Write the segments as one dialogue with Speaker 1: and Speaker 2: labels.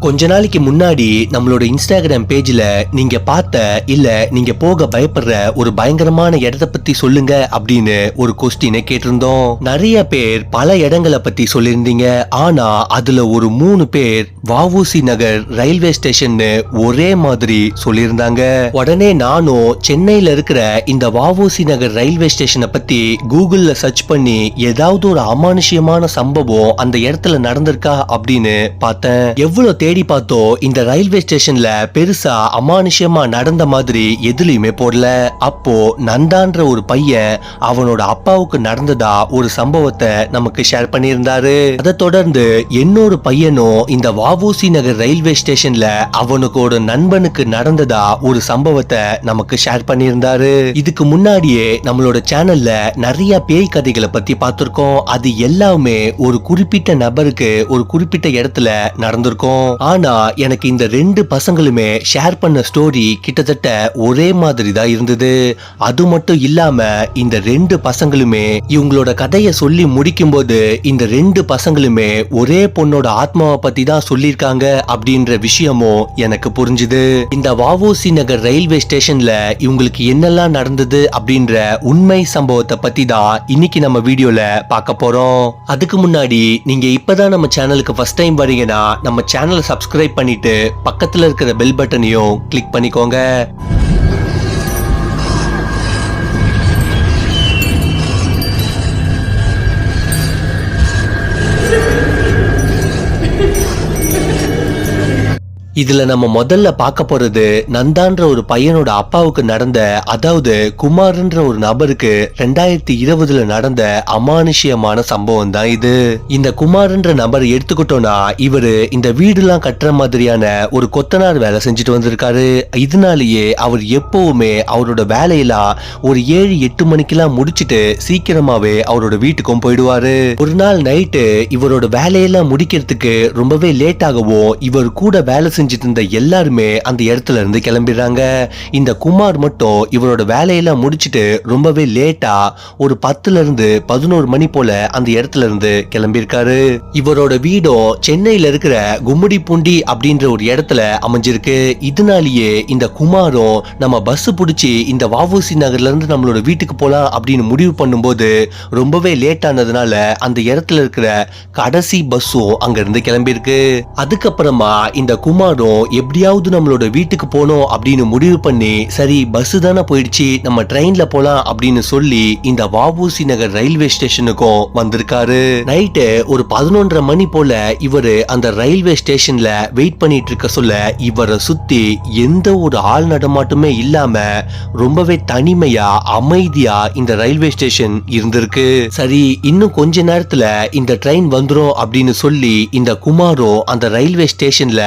Speaker 1: கொஞ்ச நாளைக்கு முன்னாடி நம்மளோட இன்ஸ்டாகிராம் பேஜ்ல நீங்க பார்த்த இல்ல நீங்க போக பயப்படுற ஒரு பயங்கரமான இடத்த பத்தி சொல்லுங்க அப்படின்னு ஒரு கொஸ்டினை கேட்டிருந்தோம். நிறைய பேர் பல இடங்களை பத்தி சொல்லியிருந்தீங்க. ஆனா அதுல ஒரு மூணு பேர் வாவூசி நகர் ரயில்வே ஸ்டேஷன் ஒரே மாதிரி சொல்லியிருந்தாங்க. உடனே நானும் சென்னையில இருக்கிற இந்த வாவூசி நகர் ரயில்வே ஸ்டேஷனை பத்தி கூகுள்ல சர்ச் பண்ணி ஏதாவது ஒரு அமானுஷ்யமான சம்பவம் அந்த இடத்துல நடந்திருக்கா அப்படின்னு பார்த்தேன். எவ்வளவு தேடி பார்த்தோம் இந்த ரயில்வே ஸ்டேஷன்ல பெருசா அமானுஷ்யமா நடந்த மாதிரி எதுலயுமே போடல. அப்போ நந்தான்ற ஒரு பையன் அவனோட அப்பாவுக்கு நடந்ததா ஒரு சம்பவத்தை நமக்கு ஷேர் பண்ணியிருந்தாரு. அதை தொடர்ந்து இன்னொரு பையனும் இந்த வாவூசி நகர் ரயில்வே ஸ்டேஷன்ல அவனுக்கு ஒரு நண்பனுக்கு நடந்ததா ஒரு சம்பவத்தை நமக்கு ஷேர் பண்ணியிருந்தாரு. இதுக்கு முன்னாடியே நம்மளோட சேனல்ல நிறைய பேய் கதைகளை பத்தி பார்த்திருக்கோம். அது எல்லாமே ஒரு குறிப்பிட்ட நபருக்கு ஒரு குறிப்பிட்ட இடத்துல நடந்திருக்கும். ஆனா எனக்கு இந்த ரெண்டு பசங்களுமே ஷேர் பண்ண ஸ்டோரி கிட்டத்தட்ட ஒரே மாதிரி தான் இருந்தது. அது மட்டும் இல்லாம இந்த ரெண்டு பசங்களுமே இவங்களோட கதையை சொல்லி முடிக்கும் போது இந்த ரெண்டு பசங்களுமே ஒரே பொண்ணோட ஆத்மாவை பத்தி தான் சொல்லியிருக்காங்க அப்படின்ற விஷயமும் எனக்கு புரிஞ்சுது. இந்த வாவோசி நகர் ரயில்வே ஸ்டேஷன்ல இவங்களுக்கு என்னெல்லாம் நடந்தது அப்படின்ற உண்மை சம்பவத்தை பத்தி தான் இன்னைக்கு நம்ம வீடியோல பார்க்க போறோம். அதுக்கு முன்னாடி நீங்க இப்பதான் நம்ம சேனலுக்கு ஃபர்ஸ்ட் டைம் வரீங்கன்னா நம்ம சேனலை சப்ஸ்கிரைப் பண்ணிட்டு பக்கத்துல இருக்கிற பெல் பட்டனையும் கிளிக் பண்ணிக்கோங்க. இதுல நம்ம முதல்ல பார்க்க போறது நந்தான்ற ஒரு பையனோட அப்பாவுக்கு நடந்த அதாவது குமார்ன்ற ஒரு நபருக்கு ரெண்டாயிரத்தி இருபதுல நடந்த அமானுஷ்யமான சம்பவம் தான் இது. இந்த குமார்ன்ற நபர் எடுத்துக்கிட்டோம்னா இவரு இந்த வீடுலாம் கட்டுற மாதிரியான ஒரு கொத்தனார் வேலை செஞ்சுட்டு வந்திருக்காரு. இதனாலேயே அவர் எப்பவுமே அவரோட வேலையெல்லாம் ஒரு ஏழு எட்டு மணிக்கெல்லாம் முடிச்சிட்டு சீக்கிரமாவே அவரோட வீட்டுக்கும் போயிடுவாரு. ஒரு நாள் நைட்டு இவரோட வேலையெல்லாம் முடிக்கிறதுக்கு ரொம்பவே லேட் ஆகவும் இவர் கூட வேலை செஞ்சுட்டு இருந்த எல்லாருமே அந்த இடத்துல இருந்து கிளம்பிடுறாங்க. இந்த குமார் மட்டும் இவரோட வேலையெல்லாம் முடிச்சிட்டு ரொம்பவே லேட்டா ஒரு பத்துல இருந்து பதினோரு மணி போல அந்த இடத்துல இருந்து கிளம்பியிருக்காரு. இவரோட வீடும் சென்னையில இருக்கிற கும்மிடிப்பூண்டி அப்படின்ற ஒரு இடத்துல அமைஞ்சிருக்கு. இதனாலேயே இந்த குமாரும் நம்ம பஸ் பிடிச்சி இந்த வாவூசி நகர்ல இருந்து நம்மளோட வீட்டுக்கு போலாம் அப்படின்னு முடிவு பண்ணும்போது ரொம்பவே லேட் ஆனதுனால அந்த இடத்துல இருக்கிற கடைசி பஸ்ஸும் அங்க இருந்து கிளம்பியிருக்கு. அதுக்கப்புறமா இந்த குமாரும் எப்படியாவது நம்மளோட வீட்டுக்கு போனோம் அப்படின்னு முடிவு பண்ணி சரி பஸ் தானே போயிடுச்சு நம்ம ட்ரெயின்ல போலாம் அப்படின்னு சொல்லி இந்த வஉசி நகர் ரயில்வே ஸ்டேஷனுக்கும் வந்திருக்காரு. நைட்டு ஒரு பதினொன்றரை மணி போல இவரு அந்த ரயில்வே ஸ்டேஷன்ல வெயிட் பண்ணிட்டு இருக்க சொல்ல இவரை சுத்தி எந்த ஒரு ஆள் நடமாட்டமே இல்லாம ரொம்பவே தனிமையா அமைதியா இந்த ரயில்வே ஸ்டேஷன் இருந்திருக்கு. சரி இன்னும் கொஞ்ச நேரத்துல இந்த ட்ரெயின் வந்துரும் அப்படின்னு சொல்லி இந்த குமாரோ அந்த ரயில்வே ஸ்டேஷன்ல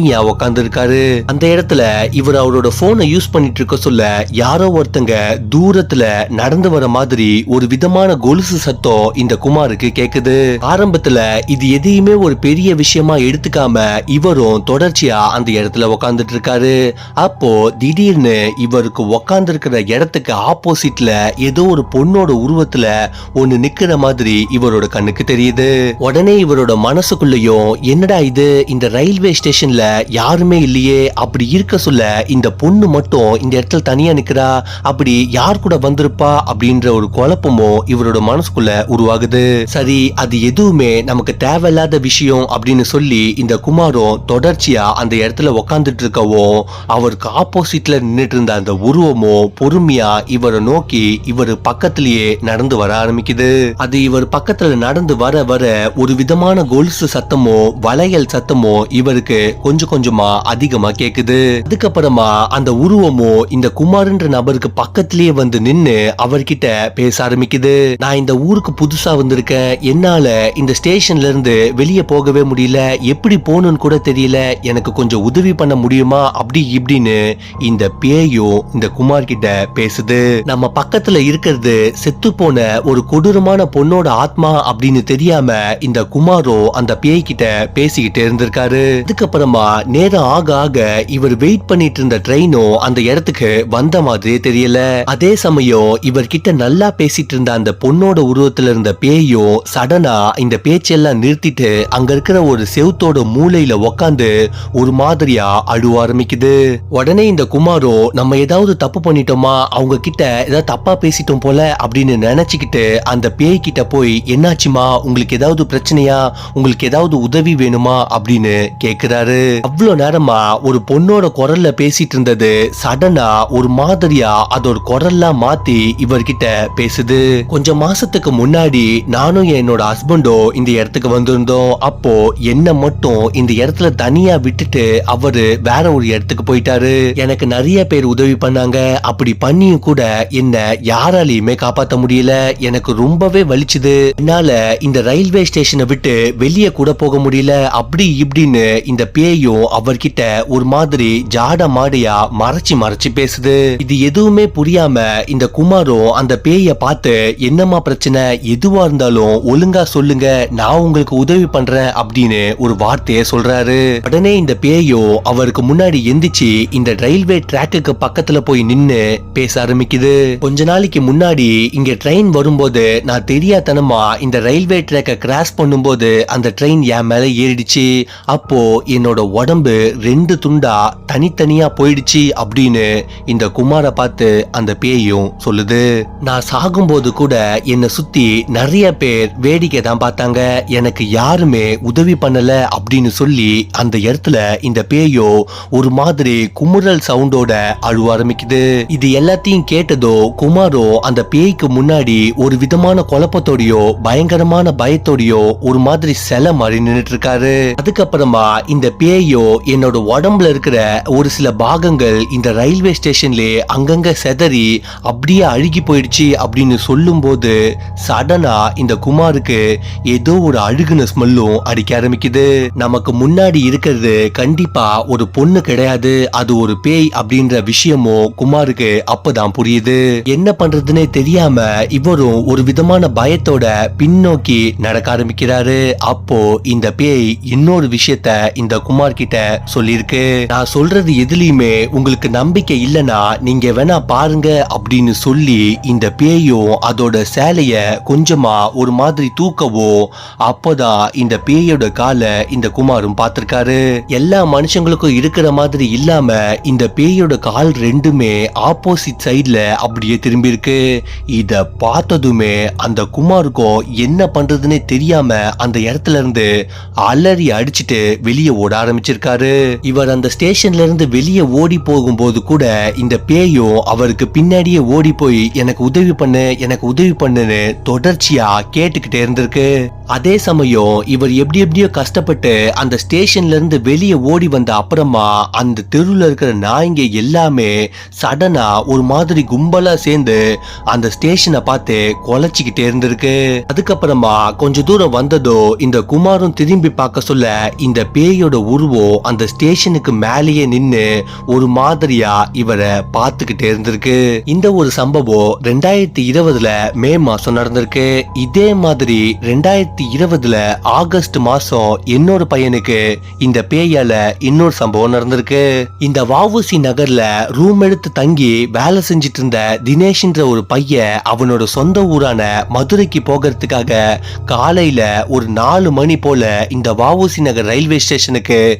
Speaker 1: தனியா உக்காந்துருக்காரு. அந்த இடத்துல இவர் அவரோட போனை யூஸ் பண்ணிட்டு இருக்க சொல்ல யாரோ ஒருத்தங்க தூரத்துல நடந்து வர மாதிரி ஒரு விதமான கொலுசு சத்தம் இந்த குமாருக்கு கேக்குது. ஆரம்பத்துல இது எதையுமே ஒரு பெரிய விஷயமா எடுத்துக்காம இவரும் தொடர்ச்சியா அந்த இடத்துல உக்காந்துட்டு இருக்காரு அப்போ திடீர்னு இவருக்கு உக்காந்துருக்கிற இடத்துக்கு ஆப்போசிட்ல ஏதோ ஒரு பொண்ணோட உருவத்துல ஒண்ணு நிக்கிற மாதிரி இவரோட கண்ணுக்கு தெரியுது. உடனே இவரோட மனசுக்குள்ளயும் என்னடா இது? இந்த ரயில்வே ஸ்டேஷன்ல யாருமே இல்லையே அப்படி இருக்க சொல்ல இந்த பொண்ணு மட்டும் இந்த இடத்துல தனியா நிக்கிறா அப்படி யார் கூட வந்திருப்பா அப்படின்ற ஒரு குழப்பமும் இவரோட மனசுக்குள்ள உருவாகுது. சரி அது எதுவுமே நமக்கு தேவையில்லாத விஷயம் அப்படின்னு சொல்லி இந்த குமாரும் தொடர்ச்சியா அந்த இடத்துல உக்காந்துட்டு இருக்கவும் அவருக்கு ஆப்போசிட்ல நின்னுட்டு இருந்த அந்த உருவமும் பொறுமையா இவரை நோக்கி இவர் பக்கத்திலேயே நடந்து வர ஆரம்பிக்குது. அது இவர் பக்கத்துல நடந்து வர வர ஒரு விதமான கொலுசு சத்தமோ வளையல் சத்தமோ இவருக்கு கொஞ்சம் கொஞ்சம் கொஞ்சமா அதிகமா கேக்குது. அதுக்கப்புறமா அந்த உருவமோ இந்த குமார்ன்ற நபருக்கு பக்கத்திலேயே வந்து நின்னு அவர்கிட்ட பேச ஆரம்பிக்குது. நான் இந்த ஊருக்கு புதுசா வந்திருக்கேன். என்னால இந்த ஸ்டேஷன்ல இருந்து வெளியே போகவே முடியல. எப்படி போகணும்னு கூட தெரியல. எனக்கு கொஞ்சம் உதவி பண்ண முடியுமா? அப்படி இப்படின்னு இந்த பேயும் இந்த குமார் கிட்ட பேசுது. நம்ம பக்கத்துல இருக்கிறது செத்து போன ஒரு கொடூரமான பொண்ணோட ஆத்மா அப்படின்னு தெரியாம இந்த குமாரோ அந்த பேய் கிட்ட பேசிக்கிட்டு இருந்திருக்காரு. அதுக்கப்புறமா நேரம் ஆக ஆக இவர் வெயிட் பண்ணிட்டு இருந்த ட்ரெயினும் அந்த இடத்துக்கு வந்த மாதிரி தெரியல. அதே சமயம் இவர்கிட்ட நல்லா பேசிட்டு இருந்த அந்த பொண்ணோட உருவத்துல இருந்த பேயும் சடனா இந்த பேச்செல்லாம் நிறுத்திட்டு அங்க இருக்கிற ஒரு செவுத்தோட மூலையில உக்காந்து ஒரு மாதிரியா அழுவ ஆரம்பிக்குது. உடனே இந்த குமாரோ நம்ம ஏதாவது தப்பு பண்ணிட்டோமா? அவங்க கிட்ட ஏதாவது தப்பா பேசிட்டோம் போல அப்படின்னு நினைச்சுக்கிட்டு அந்த பேய் கிட்ட போய் என்னாச்சுமா? உங்களுக்கு ஏதாவது பிரச்சனையா? உங்களுக்கு ஏதாவது உதவி வேணுமா? அப்படின்னு கேக்குறாரு. அவ்வளவு நேரமா ஒரு பொண்ணோட குரல்ல பேசிட்டு இருந்தது. சடனா ஒரு மாதிரியா அதோட குரல்லாம் மாத்தி இவர்கிட்ட பேசுது. கொஞ்சம் மாசத்துக்கு முன்னாடி நானும் என்னோட ஹஸ்பண்டோ இந்த இடத்துக்கு வந்திருந்தோம். அப்போ என்ன மட்டும் இந்த இடத்துல தனியா விட்டுட்டு அவரு வேற ஒரு இடத்துக்கு போயிட்டாரு. எனக்கு நிறைய பேர் உதவி பண்ணாங்க. அப்படி பண்ணியும் கூட என்ன யாராலையுமே காப்பாத்த முடியல. எனக்கு ரொம்பவே வலிச்சுது. என்னால இந்த ரயில்வே ஸ்டேஷனை விட்டு வெளியே கூட போக முடியல. அப்படி இப்படின்னு இந்த பேயும் அவர்கிட்ட ஒரு மாதிரி ஜாட மாடையா மறைச்சு மறைச்சு பேசுது. இது எதுவுமே புரியாம இந்த குமாரும் அந்த பேய பார்த்து என்னம்மா பிரச்சனை? எதுவா இருந்தாலும் ஒழுங்கா சொல்லுங்க. நான் உங்களுக்கு உதவி பண்றேன் அப்படின்னு ஒரு வார்த்தையை சொல்றாரு. உடனே இந்த பேயோ அவருக்கு முன்னாடி எந்திரிச்சு இந்த ரயில்வே டிராக்குக்கு பக்கத்துல போய் நின்னு பேச ஆரம்பிக்குது. கொஞ்ச நாளைக்கு முன்னாடி இங்க ட்ரெயின் வரும்போது நான் தெரியாதனமா இந்த ரயில்வே ட்ராக்கை கிராஸ் பண்ணும்போது அந்த ட்ரெயின் என் மேல ஏறிடுச்சு. அப்போ என்னோட உடம்பு ரெண்டு துண்டா தனித்தனியா போயிடுச்சு அப்படின்னு இந்த குமாரை பார்த்து அந்த பேயும் சொல்லுது. நான் சாகும்போது கூட என்னை சுத்தி நிறைய பேர் வேடிக்கை தான் பார்த்தாங்க. எனக்கு யாருமே உதவி பண்ணல அப்படின்னு சொல்லி அந்த இடத்துல இந்த பேயோ ஒரு மாதிரி குமுறல் சவுண்டோட அழுவ ஆரம்பிக்குது. இது எல்லாத்தையும் கேட்டதோ குமாரோ அந்த பேய்க்கு முன்னாடி ஒரு விதமான குழப்பத்தோடயோ பயங்கரமான பயத்தோடயோ ஒரு மாதிரி சிலை மாதிரி நின்னுட்டு இருக்காரு. அதுக்கப்புறமா இந்த பேய் என்னோட உடம்புல இருக்கிற ஒரு சில பாகங்கள் இந்த ரயில்வே ஸ்டேஷன்ல அங்கங்க செதறி அப்படியே அழுகி போயிடுச்சு அப்படின்னு சொல்லும்போது சடனா இந்த குமாருக்கு ஏதோ ஒரு அழுகுன ஸ்மெல்லும் அடிக்க ஆரம்பிக்குது. நமக்கு முன்னாடி இருக்கிறது கண்டிப்பா ஒரு பொண்ணு கிடையாது அது ஒரு பேய் அப்படின்ற விஷயமும் குமாருக்கு அப்பதான் புரியுது. என்ன பண்றதுன்னே தெரியாம இவரும் ஒரு விதமான பயத்தோட பின்னோக்கி நடக்க ஆரம்பிக்கிறாரு. அப்போ இந்த பேய் இன்னொரு விஷயத்த இந்த குமார் கிட்ட சொல்லியிருக்கு. நான் சொல்றது எதுலயுமே உங்களுக்கு நம்பிக்கை இல்லனா நீங்க வேணா பாருங்க அப்படின்னு சொல்லி இந்த பேயும் அதோட சேலைய கொஞ்சமா ஒரு மாதிரி தூக்கவோ அப்போதான் இந்த பேயோட காலை இந்த குமாரும் பார்த்திருக்காரு. எல்லா மனுஷங்களுக்கும் இருக்கிற மாதிரி இல்லாம இந்த பேயோட கால் ரெண்டுமே ஆப்போசிட் சைடுல அப்படியே திரும்பி இருக்கு இத பார்த்ததுமே அந்த குமாருக்கும் என்ன பண்றதுன்னே தெரியாம அந்த இடத்துல இருந்து அலறி அடிச்சிட்டு வெளியே ஓட ஆரம்பிச்சிருக்காரு. இவர் அந்த ஸ்டேஷன்ல இருந்து வெளியே ஓடி போகும்போது கூட இந்த பேயும் அவருக்கு பின்னாடியே ஓடி போய் எனக்கு உதவி பண்ணு எனக்கு உதவி பண்ணுன்னு தொடர்ச்சியா கேட்டுக்கிட்டே இருந்திருக்கு. அதே சமயம் இவர் எப்படி எப்படியோ கஷ்டப்பட்டு அந்த ஸ்டேஷன்ல இருந்து வெளியே ஓடி வந்த அப்புறமா அந்த தெருவுல இருக்கிற நாய்ங்க எல்லாமே சடனா ஒரு மாதிரி கும்பலா சேர்ந்து அந்த ஸ்டேஷனை பார்த்து கொலைச்சிக்கிட்டே இருந்திருக்கு. அதுக்கப்புறமா கொஞ்ச தூரம் வந்ததோ இந்த குமாரும் திரும்பி பார்க்க சொல்ல இந்த பேயோட உருவம் அந்த ஸ்டேஷனுக்கு மேலேயே நின்னு ஒரு மாதிரியா இவரை பார்த்துக்கிட்டே இருந்திருக்கு. இந்த ஒரு சம்பவம் ரெண்டாயிரத்தி இருபதுல மே மாசம் நடந்திருக்கு. இதே மாதிரி ரெண்டாயிரத்தி இருபதுல ஆகஸ்ட் மாசம் இன்னொரு பையனுக்கு இந்த பேயால இன்னொரு சம்பவம் நடந்திருக்கு. இந்த வாவுசி நகர்ல ரூம் எடுத்து தங்கி வேலை செஞ்சுட்டு இருந்த தினேஷ்ன்ற ஒரு பையன் அவனோட சொந்த ஊரான மதுரைக்கு போகிறதுக்காக காலையில ஒரு நாலு மணி போல இந்த வாவுசி நகர் ரயில்வே ஸ்டேஷனுக்கு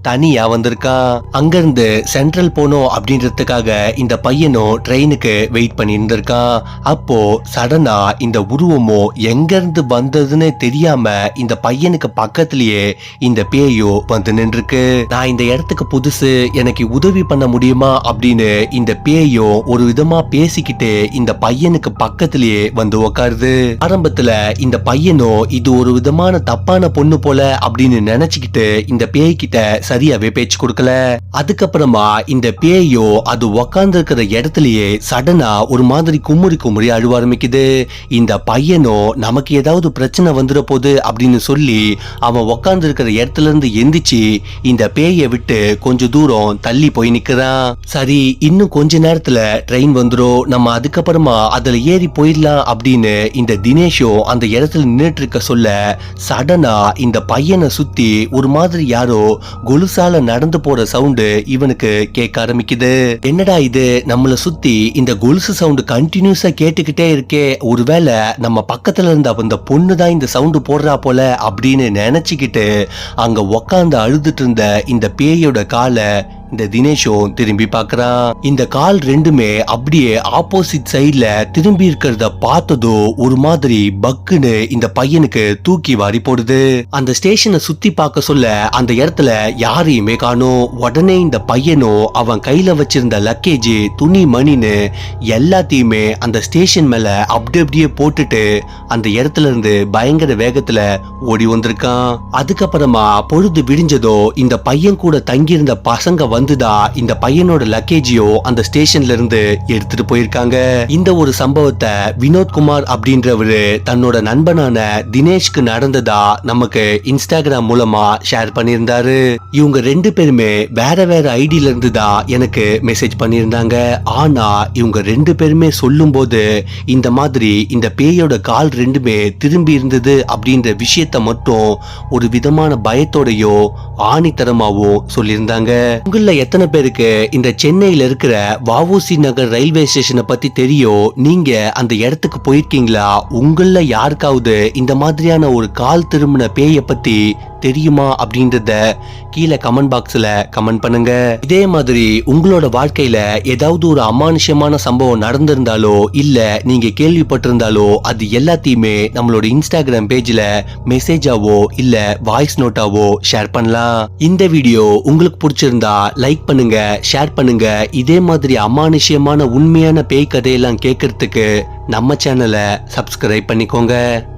Speaker 1: தனியா வந்திருக்கான் அங்கிருந்து சென்ட்ரல் போனோம் அப்படின்றதுக்காக இந்த பையனும் ட்ரெயினுக்கு வெயிட் பண்ணி இருந்திருக்கான் அப்போ சடனா இந்த உருவமோ எங்க இருந்து வந்ததுன்னு தெரியாம இந்த பையனுக்கு பக்கத்திலேயே இந்த பேயோ வந்து நின்றுருக்கு. நான் இந்த இடத்துக்கு புதுசு எனக்கு உதவி பண்ண முடியுமா அப்படின்னு இந்த பேயோ ஒரு விதமா பேசிக்கிட்டு இந்த பையனுக்கு பக்கத்திலேயே வந்து உக்காருது. ஆரம்பத்துல இந்த பையனோ இது ஒரு விதமான தப்பான பொண்ணு போல அப்படின்னு நினைச்சுக்கிட்டு இந்த பேய்கிட்ட சரியாவே பேச்சு கொடுக்கல. அதுக்கப்புறமா இந்த பேயோ அது உக்காந்து இருக்கிற இடத்துலயே சடனா ஒரு மாதிரி குமுறி குமுறி அழுவ ஆரம்பிக்குது. இந்த பையனோ நமக்கு ஏதாவது பிரச்சனை வந்துட போகுது அப்படின்னு சொல்லி அவன் உக்காந்து இருக்கிற இடத்துல இருந்து எந்திரிச்சு இந்த பேயை விட்டு கொஞ்சம் தூரம் தள்ளி போய் நிக்கிறான். சரி இன்னும் கொஞ்ச நேரத்துல ட்ரெயின் வந்துரும். நம்ம அதுக்கப்புறமா அதுல ஏறி போயிடலாம் அப்படின்னு இந்த தினேஷோ அந்த இடத்துல நின்னுட்டு இருக்க சொல்ல சடனா இந்த பையனை சுத்தி ஒரு மாதிரி யாரோ கொலு கொலுசால நடந்து போற சவுண்டு இவனுக்கு கேட்க ஆரம்பிக்குது. என்னடா இது? நம்மள சுத்தி இந்த கொலுசு சவுண்டு கண்டினியூஸா கேட்டுக்கிட்டே இருக்கே. ஒருவேளை நம்ம பக்கத்துல இருந்த அந்த பொண்ணு தான் இந்த சவுண்டு போடுறா போல அப்படின்னு நினைச்சுக்கிட்டு அங்க உக்காந்து அழுதுட்டு இருந்த இந்த பேயோட காலை இந்த தினேஷும் திரும்பி பார்க்கறான். இந்த கால் ரெண்டுமே அப்படியே ஆப்போசிட் சைடுல திரும்பி இருக்கிறத பார்த்ததோ ஒரு மாதிரி பக்குன்னு இந்த பையனுக்கு தூக்கி வாரி போடுது. அந்த ஸ்டேஷனை சுத்தி பார்க்க சொல்ல அந்த இடத்துல யாரையுமே காணோம். உடனே இந்த பையனும் அவன் கையில வச்சிருந்த லக்கேஜ் துணி மணின்னு எல்லாத்தையுமே அந்த ஸ்டேஷன் மேல அப்படி அப்படியே போட்டுட்டு அந்த இடத்துல இருந்து பயங்கர வேகத்துல ஓடி வந்திருக்கான். அதுக்கப்புறமா பொழுது விடிஞ்சதோ இந்த பையன் கூட தங்கியிருந்த பசங்க வந்துதா? இந்த பையனோட லக்கேஜையோ அந்த ஸ்டேஷன்ல இருந்து எடுத்துட்டு போயிருக்காங்க. இந்த ஒரு சம்பவத்தை வினோத்குமார் அப்படின்றவரு தன்னோட நண்பனான தினேஷ்க்கு நடந்ததா நமக்கு இன்ஸ்டாகிராம் மூலமா ஷேர் பண்ணியிருந்தாரு. இவங்க ரெண்டு பேருமே வேற வேற ஐடியில இருந்து தான் எனக்கு மெசேஜ் பண்ணியிருந்தாங்க. ஆனா இவங்க ரெண்டு பேருமே சொல்லும்போது இந்த மாதிரி இந்த பேயோட கால் ரெண்டுமே திரும்பி இருந்தது அப்படின்ற விஷயத்த மட்டும் ஒரு விதமான பயத்தோடையோ ஆணித்தரமாவோ சொல்லியிருந்தாங்க. உங்கள எத்தனை பேருக்கு இந்த சென்னையில இருக்கிற வஉசி நகர் ரயில்வே ஸ்டேஷனை பத்தி தெரியும்? நீங்க அந்த இடத்துக்கு போயிருக்கீங்களா? உங்கள யாருக்காவது இந்த மாதிரியான ஒரு கால் திரும்பின பேயை பத்தி தெரியுமா அப்படின்றத கீழே கமெண்ட் பாக்ஸில் கமெண்ட் பண்ணுங்க. இதே மாதிரி உங்களோட வாழ்க்கையில ஏதாவது ஒரு அமானுஷ்யமான சம்பவம் நடந்திருந்தாலோ இல்ல நீங்க கேள்விப்பட்டிருந்தாலோ அது எல்லாத்தையுமே நம்மளோட இன்ஸ்டாகிராம் பேஜ்ல மெசேஜாவோ இல்ல வாய்ஸ் நோட்டாவோ ஷேர் பண்ணலாம். இந்த வீடியோ உங்களுக்கு பிடிச்சிருந்தா லைக் பண்ணுங்க ஷேர் பண்ணுங்க. இதே மாதிரி அமானுஷ்யமான உண்மையான பேய் கதையெல்லாம் கேட்கறதுக்கு நம்ம சேனலை சப்ஸ்கிரைப் பண்ணிக்கோங்க.